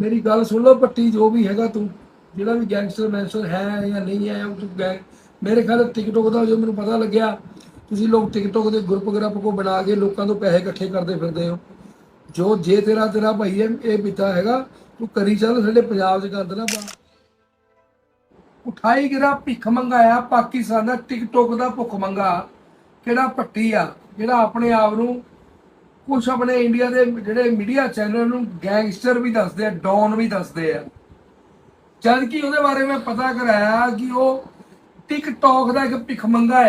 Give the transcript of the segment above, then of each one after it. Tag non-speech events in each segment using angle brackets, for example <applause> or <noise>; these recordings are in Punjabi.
ਮੇਰੀ ਗੱਲ ਸੁਣ ਲਓ ਪੱਟੀ ਜੋ ਵੀ ਹੈਗਾ ਤੂੰ, ਜਿਹੜਾ ਵੀ ਗੈਂਗਸਟਰ ਮੈਂਸਟਰ ਹੈ ਜਾਂ ਨਹੀਂ ਹੈ, ਉਹ ਤੂੰ ਗੈਂਗ ਮੇਰੇ ਖਿਆਲ ਟਿਕਟੋਕ ਦਾ ਜੋ ਮੈਨੂੰ ਪਤਾ ਲੱਗਿਆ, ਤੁਸੀਂ ਲੋਕ ਟਿਕਟੋਕ ਦੇ ਗਰੁੱਪ ਗਰੁੱਪ ਕੋ ਬਣਾ ਕੇ ਲੋਕਾਂ ਤੋਂ ਪੈਸੇ ਇਕੱਠੇ ਕਰਦੇ ਫਿਰਦੇ ਹੋ। ਜੋ ਜੇ ਤੇਰਾ ਤੇਰਾ ਭਾਈ ਇਹ ਇਹ ਪਿਤਾ ਹੈਗਾ, ਤੂੰ ਕਰੀ ਚੱਲ, ਸਾਡੇ ਪੰਜਾਬ 'ਚ ਗੰਦ ਨਾ ਪਾ। ਉਠਾਈ ਗਿਰਾ ਭਿੱਖ ਮੰਗਾਇਆ, ਪਾਕਿਸਤਾਨ ਦਾ ਟਿਕਟੋਕ ਦਾ ਭੁੱਖ ਮੰਗਾ। ਕਿਹੜਾ ਪੱਟੀ ਆ, ਜਿਹੜਾ ਆਪਣੇ ਆਪ ਨੂੰ ਕੁਝ ਆਪਣੇ ਇੰਡੀਆ ਦੇ ਜਿਹੜੇ ਮੀਡੀਆ ਚੈਨਲ ਨੂੰ ਗੈਂਗਸਟਰ ਵੀ ਦੱਸਦੇ ਆ ਡੌਨ ਵੀ ਦੱਸਦੇ ਆ। ਜਦ ਕਿ ਉਹਦੇ ਬਾਰੇ ਮੈਂ ਪਤਾ ਕਰਾਇਆ ਕਿ ਉਹ ਟਿਕਟੋਕ ਦਾ ਇੱਕ ਭਿੱਖ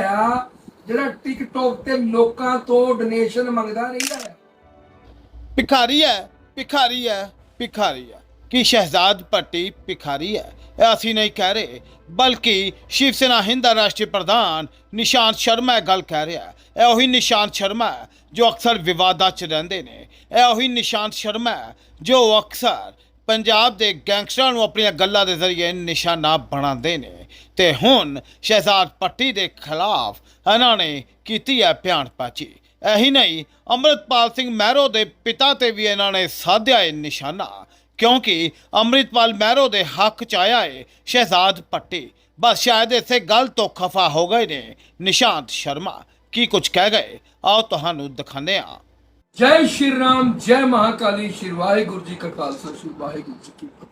ਆ, ਜਿਹੜਾ ਟਿਕਟੋਕ ਤੇ ਲੋਕਾਂ ਤੋਂ ਡੋਨੇਸ਼ਨ ਮੰਗਦਾ ਰਹਿੰਦਾ ਹੈ ਭਿਖਾਰੀ ਹੈ ਭਿਖਾਰੀ ਹੈ ਭਿਖਾਰੀ ਹੈ। ਕਿ ਸ਼ਹਿਜ਼ਾਦ ਭੱਟੀ ਭਿਖਾਰੀ ਹੈ? ਅਸੀਂ ਨਹੀਂ ਕਹਿ ਰਹੇ, ਬਲਕਿ ਸ਼ਿਵ ਸੈਨਾ ਹਿੰਦ ਦਾ ਰਾਸ਼ਟਰੀ ਪ੍ਰਧਾਨ ਨਿਸ਼ਾਂਤ ਸ਼ਰਮਾ ਇਹ ਗੱਲ ਕਹਿ ਰਿਹਾ ਹੈ। ਇਹ ਉਹੀ ਨਿਸ਼ਾਂਤ ਸ਼ਰਮਾ ਹੈ ਜੋ ਅਕਸਰ ਵਿਵਾਦਾਂ 'ਚ ਰਹਿੰਦੇ ਨੇ। ਇਹ ਉਹੀ ਨਿਸ਼ਾਂਤ ਸ਼ਰਮਾ ਹੈ ਜੋ ਅਕਸਰ ਪੰਜਾਬ ਦੇ ਗੈਂਗਸਟਰਾਂ ਨੂੰ ਆਪਣੀਆਂ ਗੱਲਾਂ ਦੇ ਜ਼ਰੀਏ ਨਿਸ਼ਾਨਾ ਬਣਾਉਂਦੇ ਨੇ। ਤੇ ਹੁਣ ਸ਼ਹਿਜ਼ਾਦ ਪੱਟੀ ਦੇ ਖਿਲਾਫ ਇਹਨਾਂ ਨੇ ਕੀਤੀ ਹੈ ਬਿਆਨਬਾਜ਼ੀ ਇਹੀ ਨਹੀਂ, ਅੰਮ੍ਰਿਤਪਾਲ ਸਿੰਘ ਮਹਿਰੋ ਦੇ ਪਿਤਾ ਤੇ ਵੀ ਇਹਨਾਂ ਨੇ ਸਾਧਿਆ ਇਹ ਨਿਸ਼ਾਨਾ। ਕਿਉਂਕਿ ਅੰਮ੍ਰਿਤਪਾਲ ਮਹਿਰੋ ਦੇ ਹੱਕ ਚ ਆਇਆ ਹੈ ਸ਼ਹਿਜ਼ਾਦ ਪੱਟੀ। ਬਸ ਸ਼ਾਇਦ ਇਸੇ ਗੱਲ ਤੋਂ ਖਫਾ ਹੋ ਗਏ ਨੇ ਨਿਸ਼ਾਂਤ ਸ਼ਰਮਾ। ਕੀ ਕੁਝ ਕਹਿ ਗਏ? ਆਓ ਤੁਹਾਨੂੰ ਦਿਖਾਉਂਦੇ ਹਾਂ। ਜੈ ਸ਼੍ਰੀ ਰਾਮ, ਜੈ ਮਹਾਕਾਲੀ, ਸ਼੍ਰੀ ਵਾਹਿਗੁਰੂ ਜੀ ਕਾ ਖਾਲਸਾ, ਸ਼੍ਰੀ ਵਾਹਿਗੁਰੂ ਜੀ ਕੀ ਫਤਿਹ।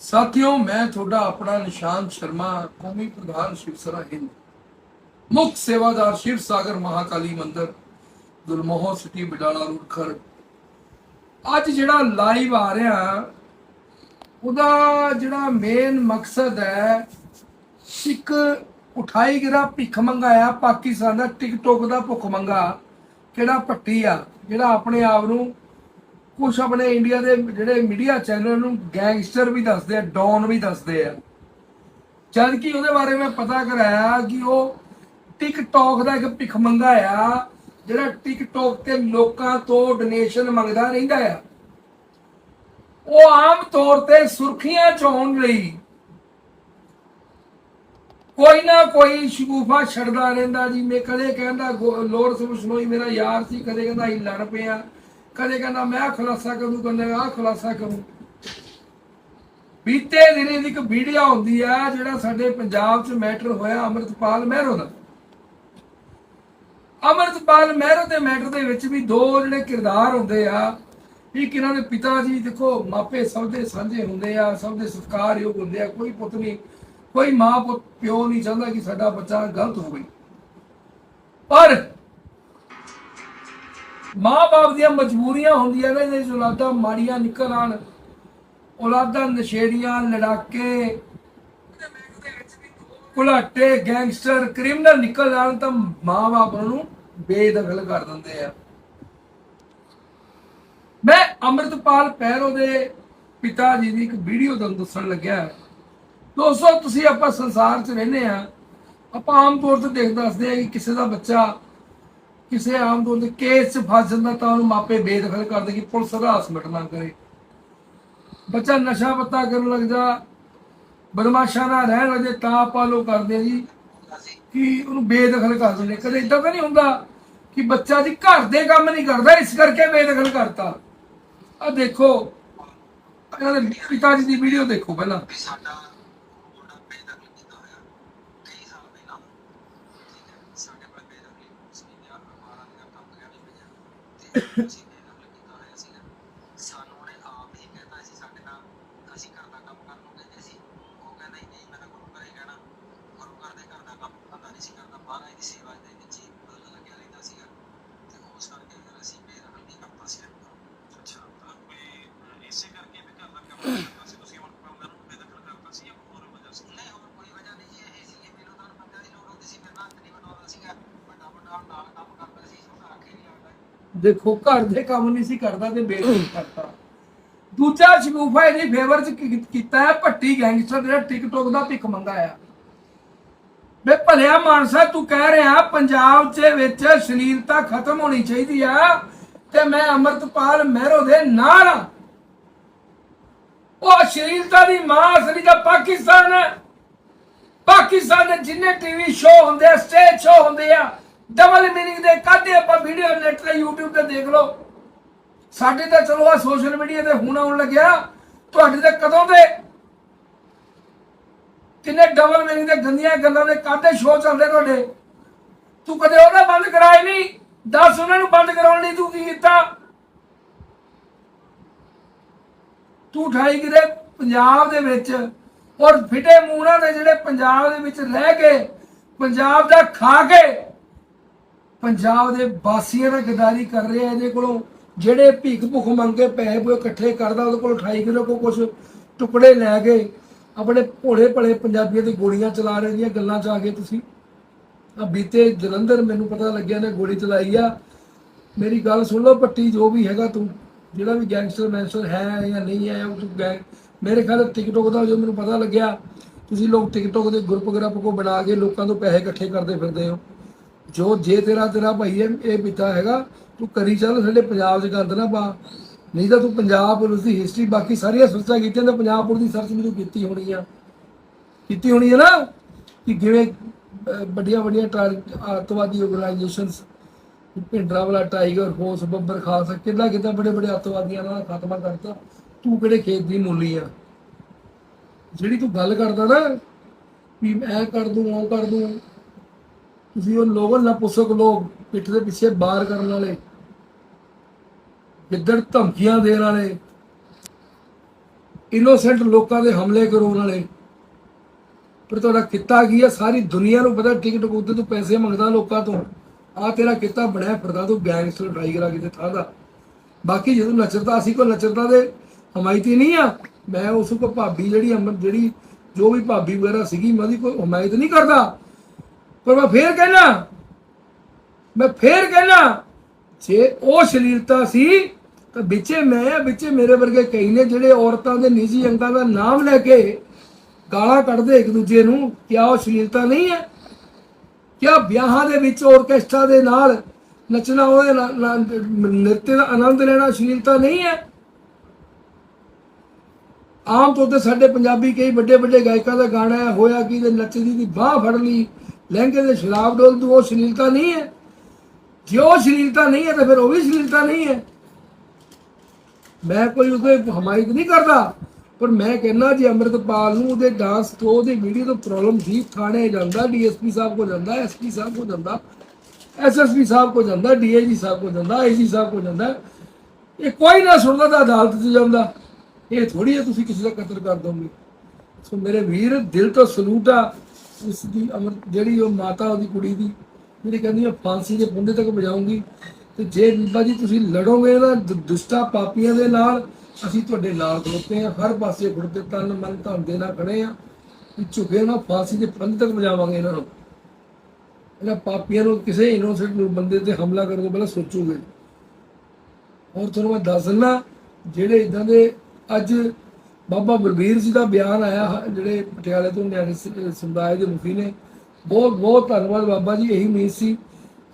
ਸਾਥੀਓ, ਮੈਂ ਤੁਹਾਡਾ ਆਪਣਾ ਨਿਸ਼ਾਂਤ ਸ਼ਰਮਾ, ਕੌਮੀ ਪ੍ਰਧਾਨ ਸ਼ਿਵ ਸੈਨਾ ਹਿੰਦ, ਮੁੱਖ ਸੇਵਾਦਾਰ ਸ਼ਿਵ ਸਾਗਰ ਮਹਾਕਾਲੀ ਮੰਦਿਰ, ਦੁਲਮੋਹਰ ਸਿਟੀ, ਬਿਡਾਲਾ ਰੋਡ ਖਰੜ ਅੱਜ ਜਿਹੜਾ ਲਾਈਵ ਆ ਰਿਹਾ, ਉਹਦਾ ਜਿਹੜਾ ਮੇਨ ਮਕਸਦ ਹੈ, ਸਿੱਖ ਉਠਾਈ ਗਿਰਾ ਭਿੱਖ ਮੰਗਾਇਆ ਪਾਕਿਸਤਾਨ ਦਾ ਟਿਕਟੋਕ ਦਾ ਭੁੱਖ ਮੰਗਾ, ਕਿਹੜਾ ਪੱਟੀ ਆ, ਜਿਹੜਾ ਆਪਣੇ ਆਪ ਨੂੰ ਕੁਝ ਆਪਣੇ ਇੰਡੀਆ ਦੇ ਜਿਹੜੇ ਮੀਡੀਆ ਚੈਨਲ ਨੂੰ ਗੈਂਗਸਟਰ ਵੀ ਦੱਸਦੇ ਆ ਡੌਨ ਵੀ ਦੱਸਦੇ ਆ। ਜਦ ਕਿ ਉਹਦੇ ਬਾਰੇ ਮੈਂ ਪਤਾ ਕਰਾਇਆ ਕਿ ਉਹ ਟਿਕਟੋਕ ਦਾ ਇੱਕ ਭਿੱਖ ਮੰਗਾ ਆ ਜਿਹੜਾ ਟਿਕਟੋਕ ਤੇ ਲੋਕਾਂ ਤੋਂ ਡੋਨੇਸ਼ਨ ਮੰਗਦਾ ਰਹਿੰਦਾ ਆ, ਉਹ ਆਮ ਤੌਰ ਤੇ ਸੁਰਖੀਆਂ ਚ ਆਉਣ ਲਈ ਕੋਈ ਨਾ ਕੋਈ ਸ਼ਗੂਫਾ ਛੱਡਦਾ ਰਹਿੰਦਾ ਜੀ। ਮੈਂ ਕਦੇ ਕਹਿੰਦਾ, ਗੋ- ਲੋਰ ਸੁਸ਼ਨੋਈ ਮੇਰਾ ਯਾਰ ਸੀ, ਕਦੇ ਕਹਿੰਦਾ ਹੀ ਲੜ ਪਿਆ ਕਦੇ ਕਹਿੰਦਾ ਮੈਂ ਖੁਲਾਸਾ ਕਰੂੰ, ਕਹਿੰਦਾ ਆ ਖੁਲਾਸਾ ਕਰੂੰ। ਬੀਤੇ ਦਿਨ ਦੀ ਇੱਕ ਵੀਡੀਓ ਹੁੰਦੀ ਆ, ਜਿਹੜਾ ਸਾਡੇ ਪੰਜਾਬ 'ਚ ਮੈਟਰ ਹੋਇਆ, ਅਮਰਤਪਾਲ ਮਹਿਰੋ ਦਾ। ਅਮਰਤਪਾਲ ਮਹਿਰੋ ਦੇ ਮੈਟਰ ਦੇ ਵਿੱਚ ਵੀ ਦੋ ਜਿਹੜੇ ਕਿਰਦਾਰ ਹੁੰਦੇ ਆ, ਇੱਕ ਇਹਨਾਂ ਦੇ ਪਿਤਾ ਜੀ, ਦੇਖੋ, ਮਾਪੇ ਸਭ ਦੇ ਸਾਂਝੇ ਹੁੰਦੇ ਆ, ਸਭ ਦੇ ਸਤਿਕਾਰਯੋਗ ਹੁੰਦੇ ਆ, ਕੋਈ ਪੁੱਤ ਨਹੀਂ, ਕੋਈ ਮਾਂ ਪੁੱਤ, ਪਿਓ ਨਹੀਂ ਚਾਹੁੰਦਾ ਕਿ ਸਾਡਾ ਬੱਚਾ ਗਲਤ ਹੋਵੇ। ਪਰ ਮਾਂ-ਬਾਪ ਦੀਆਂ ਮਜਬੂਰੀਆਂ ਹੁੰਦੀਆਂ ਨੇ ਜੇ ਔਲਾਦਾਂ ਮਾੜੀਆਂ ਨਿਕਲ ਆਣ ਔਲਾਦਾਂ ਨਸ਼ੇੜੀਆਂ, ਲੜਾਕੇ ਕੁਲਾਟੇ ਗੈਂਗਸਟਰ ਕ੍ਰਿਮੀਨਲ ਨਿਕਲ ਆਣ ਤਾਂ ਮਾਂ-ਬਾਪ ਨੂੰ ਬੇਦਖਲ ਕਰ ਦਿੰਦੇ ਆ। ਮੈਂ ਅੰਮ੍ਰਿਤਪਾਲ ਪੈਰੋ ਦੇ ਪਿਤਾ ਜੀ ਦੀ ਇੱਕ ਵੀਡੀਓ ਤੁਹਾਨੂੰ ਦੱਸਣ ਲੱਗਿਆ ਦੋਸਤੋ, ਤੁਸੀਂ ਆਪਾਂ ਸੰਸਾਰ 'ਚ ਰਹਿੰਦੇ ਆ ਆਪਾਂ ਆਮ ਤੌਰ ਤੇ ਦੇਖ ਦੱਸਦੇ ਆ ਕਿ ਕਿਸੇ ਦਾ ਬੱਚਾ ਕਿਸੇ ਆਮ ਤੌਰ ਤੇ ਕੇਸ 'ਚ ਫਸ ਜਾਂਦਾ ਤਾਂ ਉਹਨੂੰ ਮਾਪੇ ਬੇਦਖਲ ਕਰਦੇ ਕਿ ਪੁਲਿਸ ਹਰਾਸਮੈਂਟ ਨਾ ਕਰੇ। ਬੱਚਾ ਨਸ਼ਾ ਪੱਤਾ ਕਰਨ ਲੱਗ ਜਾ ਬਦਮਾਸ਼ਾਂ ਨਾਲ ਰਹਿਣ ਲੱਗੇ ਤਾਂ ਆਪਾਂ ਲੋਕ ਕਰਦੇ ਜੀ। ਕਿ ਉਹਨੂੰ ਬੇਦਖਲ ਕਰ ਦਿੰਦੇ? ਕਦੇ ਇਦਾਂ ਤਾਂ ਨਹੀਂ ਹੁੰਦਾ ਕਿ ਬੱਚਾ ਜੀ ਘਰ ਦੇ ਕੰਮ ਨਹੀਂ ਕਰਦਾ ਇਸ ਕਰਕੇ ਬੇਦਖਲ ਕਰਤਾ। ਆ ਦੇਖੋ ਇਹਨਾਂ ਦੇ ਪਿਤਾ ਜੀ ਦੀ ਵੀਡੀਓ ਦੇਖੋ ਪਹਿਲਾਂ। ਸਾਡਾ ਮੁੰਡਾ ਬੇਦਖਲ ਕੀਤਾ ਹੋਇਆ ਕਈ ਸਾਲ ਪਹਿਲਾਂ। ਸਾਡੇ ਕੋਲ ਬੇਦਖਲੀ ਪੁਲਿਸ ਨੇ ਅਖਬਾਰਾਂ ਦੀਆਂ ਕੰਮ ਕਰਿਆ ਨਹੀਂ ਭੇਜਿਆ <coughs> ਤੇ ਅਸੀਂ ਬੇਦਖਲ ਕੀਤਾ ਹੋਇਆ ਸੀਗਾ ਸਾਨੂੰ ਉਹਨੇ ਆਪ ਹੀ ਕਹਿੰਦਾ ਸੀ ਸਾਡੇ ਨਾਲ ਅਸੀਂ ਘਰ ਦਾ ਕੰਮ ਕਰਨ ਨੂੰ ਕਹਿੰਦੇ ਸੀ ਉਹ ਕਹਿੰਦਾ ਹੀ ਨਹੀਂ ਮੈਂ ਤਾਂ ਗੁਰੂ ਘਰੇ ਕਹਿਣਾ ਗੁਰੂ ਘਰ ਦੇ ਘਰ ਦਾ ਕੰਮ ਪਤਾ ਨਹੀਂ ਸੀ ਕਰਦਾ ਬਾਹਰ ਦੀ ਸੇਵਾ ਦੇ ਵਿੱਚ ਹੀ ਬਦਲ ਲੱਗਿਆ ਰਹਿੰਦਾ ਸੀਗਾ ਤੇ ਉਸ ਕਰਕੇ ਫਿਰ ਅਸੀਂ ਬੇਦਖਲ ਨਹੀਂ ਕਰਤਾ ਸੀ ਅੱਛਾ ਤਾਂ ਕੋਈ ਇਸੇ ਕਰਕੇ ਵੀ ਘਰ ਦਾ ਕੰਮ ਕਰਦਾ ਸੀ ਤੁਸੀਂ ਹੁਣ ਉਹਨਾਂ ਨੂੰ ਬੇਦਖਲ ਕਰਤਾ ਸੀ ਜਾਂ ਹੋਰ ਵਜ੍ਹਾ ਸੀ ਨਹੀਂ ਹੋਰ ਕੋਈ ਵਜ੍ਹਾ ਨਹੀਂ ਜੀ ਇਹ ਸੀ ਕਿ ਮੈਨੂੰ ਤਾਂ ਬੰਦਿਆਂ ਦੀ ਲੋੜ ਹੁੰਦੀ ਸੀ ਮੇਰੇ ਨਾਲ ਨਹੀਂ ਬਣਾਉਂਦਾ ਸੀਗਾ ਵੱਡਾ ਵੱਡਾ ਨਾਲ ਕੰਮ ਕਰਦਾ ਸੀ ਛੋਟਾ ਰੱਖੇ ਨਹੀਂ ਲੱਗਦਾ ਦੇਖੋ, ਘਰ ਦੇ ਕੰਮ ਨਹੀਂ ਸੀ ਕਰਦਾ ਤੇ ਬੇਦਖਲ ਕਰਤਾ ਦੂਜਾ ਸ਼ਗੂਫਾ ਇਹਦੀ ਫੇਵਰ ਚ ਕੀ- ਕੀਤਾ ਹੈ? ਭੱਟੀ ਗੈਂਗਸਟਰ ਜਿਹੜਾ ਟਿਕਟੋਕ ਦਾ ਭਿੱਖ ਮੰਗਾਇਆ ਵੇ ਭਲਿਆ ਮਾਨਸਾ, ਤੂੰ ਕਹਿ ਰਿਹਾ ਪੰਜਾਬ 'ਚ ਵਿੱਚ ਸ਼ਲੀਲਤਾ ਖਤਮ ਹੋਣੀ ਚਾਹੀਦੀ ਆ ਤੇ ਮੈਂ ਅਮਰਤਪਾਲ ਮਹਿਰੋ ਦੇ ਨਾਲ ਆ। ਉਹ ਸ਼ਲੀਲਤਾ ਦੀ ਮਾਂ ਅਸਲੀ ਦਾ ਪਾਕਿਸਤਾਨ ਹੈ। ਪਾਕਿਸਤਾਨ ਦੇ ਜਿੰਨੇ ਟੀਵੀ ਸ਼ੋਅ ਹੁੰਦੇ ਆ ਸਟੇਜ ਸ਼ੋਅ ਹੁੰਦੇ ਆ ਡਬਲ ਮੀਨਿੰਗ ਦੇ ਕਾਦੇ ਆਪਾਂ ਵੀਡੀਓ ਨੈਟ ਤੇ YouTube ਤੇ ਦੇਖ ਲਓ। ਸਾਡੇ ਤਾਂ ਚਲੋ ਆ ਸੋਸ਼ਲ ਮੀਡੀਆ ਤੇ ਹੁਣ ਆਉਣ ਲੱਗਿਆ। ਤੁਹਾਡੇ ਤੇ ਕਦੋਂ ਦੇ ਕਿੰਨੇ ਡਬਲ ਮੀਨਿੰਗ ਦੇ ਗੰਦੀਆਂ ਗੱਲਾਂ ਦੇ ਕਾਦੇ ਸ਼ੋਅ ਚੱਲਦੇ ਤੁਹਾਡੇ? ਤੂੰ ਕਦੇ ਉਹਦਾ ਬੰਦ ਕਰਾਇਆ ਨਹੀਂ? ਦੱਸ ਉਹਨਾਂ ਨੂੰ ਬੰਦ ਕਰਾਉਣ ਲਈ ਤੂੰ ਕੀ ਕੀਤਾ? ਤੂੰ ਉਠਾਈ ਕਿਤੇ ਪੰਜਾਬ ਦੇ ਵਿੱਚ ਔਰ ਫਿਟੇ ਮੂੰਹਾਂ ਦੇ ਜਿਹੜੇ ਪੰਜਾਬ ਦੇ ਵਿੱਚ ਰਹਿ ਕੇ ਪੰਜਾਬ ਦਾ ਖਾ ਕੇ ਪੰਜਾਬ ਦੇ ਵਾਸੀਆਂ ਨਾਲ ਗਦਾਰੀ ਕਰ ਰਿਹਾ ਇਹਦੇ ਕੋਲੋਂ ਜਿਹੜੇ ਭੀਖ ਭੁੱਖ ਮੰਗ ਕੇ ਪੈਸੇ ਪੂਏ ਇਕੱਠੇ ਕਰਦਾ, ਉਹਦੇ ਕੋਲ 28 ਕਿਲੋ ਕੋ ਕੁਝ ਟੁਕੜੇ ਲੈ ਕੇ ਆਪਣੇ ਭੋਲੇ ਭਲੇ ਪੰਜਾਬੀਆਂ ਦੀ ਗੋਲੀਆਂ ਚਲਾ ਰਹੇ ਦੀਆਂ ਗੱਲਾਂ ਚ ਆ ਕੇ ਤੁਸੀਂ। ਆ ਬੀਤੇ ਜਲੰਧਰ ਮੈਨੂੰ ਪਤਾ ਲੱਗਿਆ ਨੇ ਗੋਲੀ ਚਲਾਈ ਆ। ਮੇਰੀ ਗੱਲ ਸੁਣ ਲਓ ਪੱਟੀ ਜੋ ਵੀ ਹੈਗਾ ਤੂੰ, ਜਿਹੜਾ ਵੀ ਗੈਂਗਸਟਰ, ਮੈਂਸਟਰ ਹੈ ਜਾਂ ਨਹੀਂ ਹੈ, ਉਹ ਤੂੰ ਗੈਂਗ ਮੇਰੇ ਖਿਆਲ ਟਿਕਟੋਕ ਦਾ ਜੋ ਮੈਨੂੰ ਪਤਾ ਲੱਗਿਆ, ਤੁਸੀਂ ਲੋਕ ਟਿਕਟੋਕ ਦੇ ਗਰੁੱਪ ਗਰੁੱਪ ਕੋ ਬਣਾ ਕੇ ਲੋਕਾਂ ਤੋਂ ਪੈਸੇ ਇਕੱਠੇ ਕਰਦੇ ਫਿਰਦੇ ਹੋ। ਜੋ ਜੇ ਤੇਰਾ ਤੇਰਾ ਭਾਈ ਇਹ ਇਹ ਪਿਤਾ ਹੈਗਾ, ਤੂੰ ਕਰੀ ਚੱਲ, ਸਾਡੇ ਪੰਜਾਬ 'ਚ ਗੰਦ ਨਾ ਪਾ। ਨਹੀਂ ਤਾਂ ਤੂੰ ਪੰਜਾਬ ਪੁਲਿਸ ਦੀ ਹਿਸਟਰੀ ਬਾਕੀ ਸਾਰੀਆਂ ਸਰਚਾਂ ਕੀਤੀਆਂ ਤਾਂ ਪੰਜਾਬ ਪੁਲਿਸ ਦੀ ਸਰਚ ਵੀ ਤੂੰ ਕੀਤੀ ਹੋਣੀ ਆ। ਕੀਤੀ ਹੋਣੀ ਹੈ ਨਾ, ਕਿ ਜਿਵੇਂ ਵੱਡੀਆਂ ਵੱਡੀਆਂ ਟਰਾ- ਅੱਤਵਾਦੀ ਆਰਗੇਨਾਈਜੇਸ਼ਨਸ ਭਿੰਡਰਾ ਵਾਲਾ ਟਾਈਗਰ ਹੋਸ ਬੱਬਰ, ਖਾਲਸਾ, ਕਿੰਨਾ ਕਿੰਨਾ ਬੜੇ ਬੜੇ ਅੱਤਵਾਦੀਆਂ ਦਾ ਖਾਤਮਾ ਕਰਤਾ। ਤੂੰ ਕਿਹੜੇ ਖੇਤ ਦੀ ਮੂਲੀ ਆ? ਜਿਹੜੀ ਤੂੰ ਗੱਲ ਕਰਦਾ ਨਾ, ਵੀ ਮੈਂ ਕਰ ਦੂੰ, ਉਹ ਕਰ ਦੂੰ ਤੁਸੀਂ ਉਹ ਲੋਕਾਂ ਨਾ ਪੁੱਛੋ ਲੋਕ ਪਿੱਠ ਦੇ ਪਿੱਛੇ ਬਾਹਰ ਕਰਨ ਵਾਲੇ ਗਿੱਦੜ ਧਮਕੀਆਂ ਦੇਣ ਵਾਲੇ ਇਨੋਸੈਂਟ ਲੋਕਾਂ ਦੇ ਹਮਲੇ ਕਰਾਉਣ ਵਾਲੇ। ਪਰ ਤੁਹਾਡਾ ਕਿੱਤਾ ਕੀ ਹੈ ਸਾਰੀ ਦੁਨੀਆ ਨੂੰ ਪਤਾ ਟਿਕਟ ਉੱਤੇ ਤੂੰ ਪੈਸੇ ਮੰਗਦਾ ਲੋਕਾਂ ਤੋਂ। ਆ ਤੇਰਾ ਕਿੱਤਾ ਬਣਿਆ ਫਿਰਦਾ, ਤੂੰ ਗੈਂਗਸਟਰ ਟਰਾਈਗਰਾ ਕਿਤੇ ਥਾਂ ਦਾ। ਬਾਕੀ ਜਦੋਂ ਨਚਰਦਾ ਅਸੀਂ ਕੋ ਨਚਰਦਾ ਦੇ ਹਮਾਇਤੀ ਨਹੀਂ ਆ। ਮੈਂ ਉਸ ਕੋ ਭਾਬੀ ਜਿਹੜੀ ਅਮਰ ਜਿਹੜੀ ਜੋ ਵੀ ਭਾਬੀ ਵਗੈਰਾ ਸੀਗੀ, ਮੈਂ ਉਹਦੀ ਕੋਈ ਹਮਾਇਤ ਨਹੀਂ ਕਰਦਾ। ਪਰ ਮੈਂ ਫੇਰ ਕਹਿਣਾ ਮੈਂ ਫੇਰ ਕਹਿਣਾ ਜੇ ਉਹ ਸ਼ਲੀਲਤਾ ਸੀ, ਤਾਂ ਵਿੱਚੇ ਮੈਂ, ਵਿੱਚੇ ਮੇਰੇ ਵਰਗੇ ਕਈ ਨੇ ਜਿਹੜੇ ਔਰਤਾਂ ਦੇ ਨਿੱਜੀ ਅੰਗਾਂ ਦਾ ਨਾਮ ਲੈ ਕੇ ਗਾਲਾਂ ਕੱਢਦੇ ਇੱਕ ਦੂਜੇ ਨੂੰ, ਕਿਆ ਉਹ ਸ਼ਲੀਲਤਾ ਨਹੀਂ ਹੈ? ਕਿਆ ਵਿਆਹਾਂ ਦੇ ਵਿੱਚ ਆਰਕੈਸਟਰਾ ਦੇ ਨਾਲ ਨੱਚਣਾ, ਉਹਦੇ ਨਾਲ- ਨ੍ਰਿਤ ਦਾ ਆਨੰਦ ਲੈਣਾ ਸ਼ਲੀਲਤਾ ਨਹੀਂ ਹੈ? ਆਮ ਤੌਰ ਤੇ ਸਾਡੇ ਪੰਜਾਬੀ ਕਈ ਵੱਡੇ ਵੱਡੇ ਗਾਇਕਾਂ ਦਾ ਗਾਣਾ ਹੋਇਆ ਕਿ ਨੱਚਦੀ ਦੀ ਬਾਹ ਫੜ ਲਈ ਲਹਿੰਗੇ ਦੇ ਸ਼ਰਾਬ ਡੋਲ ਦੂ ਉਹ ਸ਼ਲੀਲਤਾ ਨਹੀਂ ਹੈ। ਜੇ ਉਹ ਸ਼ਲੀਲਤਾ ਨਹੀਂ ਹੈ ਤਾਂ ਫਿਰ ਉਹ ਵੀ ਸ਼ਲੀਲਤਾ ਨਹੀਂ ਹੈ। ਮੈਂ ਕੋਈ ਉਹਦੇ ਹਮਾਇਤ ਨਹੀਂ ਕਰਦਾ, ਪਰ ਮੈਂ ਕਹਿੰਦਾ ਜੀ ਅੰਮ੍ਰਿਤਪਾਲ ਨੂੰ ਉਹਦੇ ਡਾਂਸ ਤੋਂ, ਉਹਦੇ ਵੀਡੀਓ ਤੋਂ ਪ੍ਰੋਬਲਮ ਸੀ ਥਾਣੇ ਜਾਂਦਾ, ਡੀਐਸਪੀ ਸਾਹਿਬ ਕੋ ਜਾਂਦਾ, ਐਸਪੀ ਸਾਹਿਬ ਕੋ ਜਾਂਦਾ, ਐਸਐਸਪੀ ਸਾਹਿਬ ਕੋ ਜਾਂਦਾ ਡੀਏਜੀ ਸਾਹਿਬ ਕੋ ਜਾਂਦਾ, ਆਈਜੀ ਸਾਹਿਬ ਕੋ ਜਾਂਦਾ। ਇਹ ਕੋਈ ਨਾ ਸੁਣਦਾ ਤਾਂ ਅਦਾਲਤ 'ਚ ਜਾਂਦਾ। ਇਹ ਥੋੜੀ ਹੈ ਤੁਸੀਂ ਕਿਸੇ ਦਾ ਕਤਲ ਕਰ ਦੋਗੇ। ਸੋ ਮੇਰੇ ਵੀਰ, ਦਿਲ ਤੋਂ ਸਲੂਟ ਆ। ਉਸ ਦੀ ਅਮਰ ਜਿਹੜੀ ਉਹ ਮਾਤਾ ਉਹਦੀ ਕੁੜੀ ਦੀ, ਜਿਹੜੀ ਕਹਿੰਦੀ ਆ, ਫਾਂਸੀ ਦੇ ਪੁੰਡੇ ਤੱਕ ਵਜਾਉਂਗੀ ਤੇ ਜੇ ਬੀਬਾ ਜੀ ਤੁਸੀਂ ਲੜੋਗੇ ਨਾ ਦੁਸ਼ਟਾ ਪਾਪੀਆਂ ਦੇ ਨਾਲ ਅਸੀਂ ਤੁਹਾਡੇ ਨਾਲ ਖੜੋਤੇ ਆ ਹਰ ਪਾਸੇ ਖੜੋਤੇ ਤਨ ਮਨ ਧਨ ਦੇ ਨਾਲ ਖੜੇ ਆ ਵੀ ਝੁਕੇ ਨਾ ਫਾਂਸੀ ਦੇ ਪੁੰਡੇ ਤੱਕ ਵਜਾਵਾਂਗੇ ਇਹਨਾਂ ਨੂੰ। ਇਹਨਾਂ ਪਾਪੀਆਂ ਨੂੰ ਕਿਸੇ ਇਨੋਸੈਂਟ ਨੂੰ ਬੰਦੇ ਤੇ ਹਮਲਾ ਕਰਨ ਤੋਂ ਪਹਿਲਾਂ ਸੋਚੋਗੇ। ਔਰ ਤੁਹਾਨੂੰ ਮੈਂ ਦੱਸ ਦਿੰਦਾ, ਜਿਹੜੇ ਇਦਾਂ ਦੇ ਅੱਜ ਬਾਬਾ ਬਲਬੀਰ ਜੀ ਦਾ ਬਿਆਨ ਆਇਆ ਜਿਹੜੇ ਪਟਿਆਲੇ ਤੋਂ ਨਿਆਣੇ ਸਮੁਦਾਇ ਦੇ ਮੁਖੀ ਨੇ। ਬਹੁਤ ਬਹੁਤ ਧੰਨਵਾਦ ਬਾਬਾ ਜੀ, ਇਹੀ ਉਮੀਦ ਸੀ।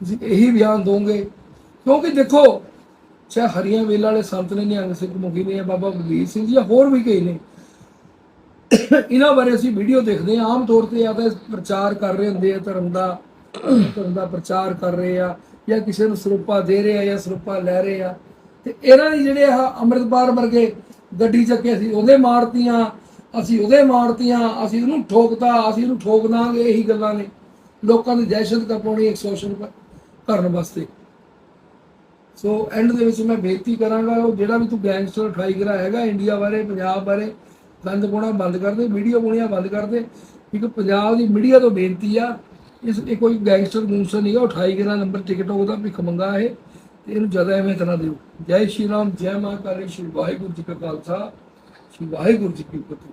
ਤੁਸੀਂ ਇਹੀ ਬਿਆਨ ਦੋਗੇ। ਕਿਉਂਕਿ ਦੇਖੋ, ਚਾਹੇ ਹਰੀਆਂ ਵੇਲਾ ਵਾਲੇ ਸੰਤ ਨੇ, ਨਿਹੰਗ ਸਿੰਘ ਮੁਖੀ ਨੇ ਜਾਂ ਬਾਬਾ ਬਲਬੀਰ ਸਿੰਘ ਜੀ ਜਾਂ ਹੋਰ ਵੀ ਕਈ ਨੇ। ਇਹਨਾਂ ਬਾਰੇ ਅਸੀਂ ਵੀਡੀਓ ਦੇਖਦੇ ਹਾਂ। ਆਮ ਤੌਰ ਤੇ ਜਾਂ ਤਾਂ ਪ੍ਰਚਾਰ ਕਰ ਰਹੇ ਹੁੰਦੇ ਆ, ਧਰਮ ਦਾ ਧਰਮ ਦਾ ਪ੍ਰਚਾਰ ਕਰ ਰਹੇ ਆ ਜਾਂ ਕਿਸੇ ਨੂੰ ਸਰੂਪਾ ਦੇ ਰਹੇ ਆ ਜਾਂ ਸਰੂਪਾ ਲੈ ਰਹੇ ਆ। ਤੇ ਇਹਨਾਂ ਦੀ ਜਿਹੜੇ ਆ ਅੰਮ੍ਰਿਤਪਾਲ ਵਰਗੇ ਗੱਡੀ ਚੱਕੇ, ਅਸੀਂ ਉਹਦੇ ਮਾਰਤੀਆਂ, ਅਸੀਂ ਉਹਦੇ ਮਾਰਤੀਆਂ, ਅਸੀਂ ਉਹਨੂੰ ਠੋਕਤਾ, ਅਸੀਂ ਉਹਨੂੰ ਠੋਕ ਦਾਂਗੇ ਇਹੀ ਗੱਲਾਂ ਨੇ। ਲੋਕਾਂ ਦੀ ਦਹਿਸ਼ਤ ਕਪਾਉਣੀ ਸੋਸ਼ਲ ਕਰਨ ਵਾਸਤੇ। ਸੋ ਐਂਡ ਦੇ ਵਿੱਚ ਮੈਂ ਬੇਨਤੀ ਕਰਾਂਗਾ, ਉਹ ਜਿਹੜਾ ਵੀ ਤੂੰ ਗੈਂਗਸਟਰ ਟਾਈਗਰਾ ਹੈਗਾ ਇੰਡੀਆ ਬਾਰੇ, ਪੰਜਾਬ ਬਾਰੇ, ਗੰਦ ਪਾਉਣਾ ਬੰਦ ਕਰ ਦੇ ਵੀਡੀਓ ਪਾਉਣੀਆਂ ਬੰਦ ਕਰ ਦੇ। ਕਿਉਂਕਿ ਪੰਜਾਬ ਦੀ ਮੀਡੀਆ ਤੋਂ ਬੇਨਤੀ ਆ, ਇਸ, ਇਹ ਕੋਈ ਗੈਂਗਸਟਰ ਗੂੰਸਟਰ ਨਹੀਂ ਗਾ ਉਹ ਟਾਈਗਰਾ ਨੰਬਰ ਟਿਕਟ ਉਹਦਾ ਭਿੱਖ ਮੰਗਾ ਇਹ। ਤੇ ਇਹਨੂੰ ਜ਼ਿਆਦਾ ਐਵੇਂ ਤਰ੍ਹਾਂ ਦਿਓ। ਜੈ ਸ਼੍ਰੀ ਰਾਮ, ਜੈ ਮਹਾਕਾਲੀ, ਸ਼੍ਰੀ ਵਾਹਿਗੁਰੂ ਜੀ ਕਾ ਖਾਲਸਾ, ਸ਼੍ਰੀ ਵਾਹਿਗੁਰੂ ਜੀ ਕੀ ਫਤਿਹ।